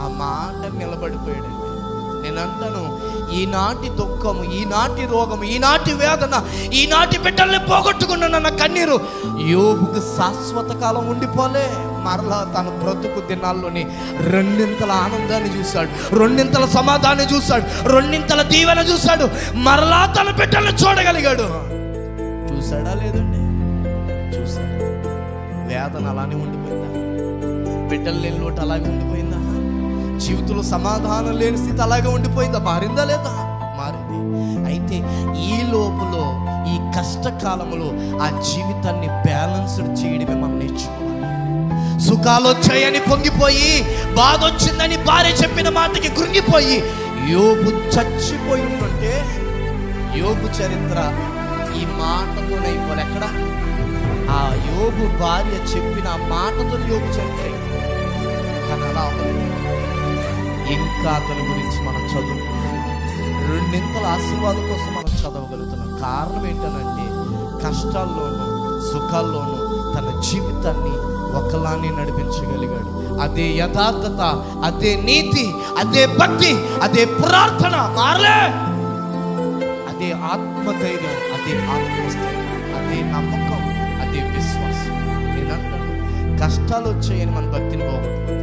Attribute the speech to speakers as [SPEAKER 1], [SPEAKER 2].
[SPEAKER 1] ఆ మాట నిలబడిపోయాడండి. నేనంటాను ఈనాటి దుఃఖము ఈనాటి రోగము ఈనాటి వేదన ఈనాటి బిడ్డల్ని పోగొట్టుకున్న నా కన్నీరు. యోగుకు శాశ్వత కాలం ఉండిపోలే. మరలా తన బ్రతుకు దినాల్లోని రెండింతల ఆనందాన్ని చూశాడు. రెండింతల సమాధాన్ని చూశాడు. రెండింతల దీవెన చూశాడు. మరలా తన బిడ్డల్ని చూడగలిగాడు. చూశాడా లేదండి? చూశాడు. వేదన అలానే ఉండిపోయిందా? బిడ్డలు లేని లోటు అలాగే ఉండిపోయింది? జీవితంలో సమాధానం లేని స్థితి అలాగే ఉండిపోయిందా? మారిందా లేదా? మారింది. అయితే ఈ లోపల ఈ కష్టకాలంలో ఆ జీవితాన్ని బ్యాలెన్స్డ్ చేయడమే మనం నేర్చుకోవాలి. సుఖాలు వచ్చాయని పొంగిపోయి బాధ వచ్చిందని భార్య చెప్పిన మాటకి కృంగిపోయి యోగు చచ్చిపోయి ఉంటుంటే యోగు చరిత్ర ఈ మాటతోనైపోలే ఎక్కడ? ఆ యోగు భార్య చెప్పిన ఆ మాటతో యోగు చరిత్ర కానీ అలా అవ్వలేదు. ఇంకా అతని గురించి మనం చదువుకుంటున్నాం. రెండింతల ఆశీర్వాదం కోసం మనం చదవగలుగుతున్నాం. కారణం ఏంటనంటే కష్టాల్లోనూ సుఖాల్లోనూ తన జీవితాన్ని ఒకలానే నడిపించగలిగాడు. అదే యథార్థత అదే నీతి అదే భక్తి అదే ప్రార్థన మారలే! అదే ఆత్మధైర్యం అదే ఆత్మస్థైర్యం అదే నమ్మకం అదే విశ్వాసం. నేనంటాను కష్టాలు వచ్చాయని మన భక్తిని బాగుంటుంది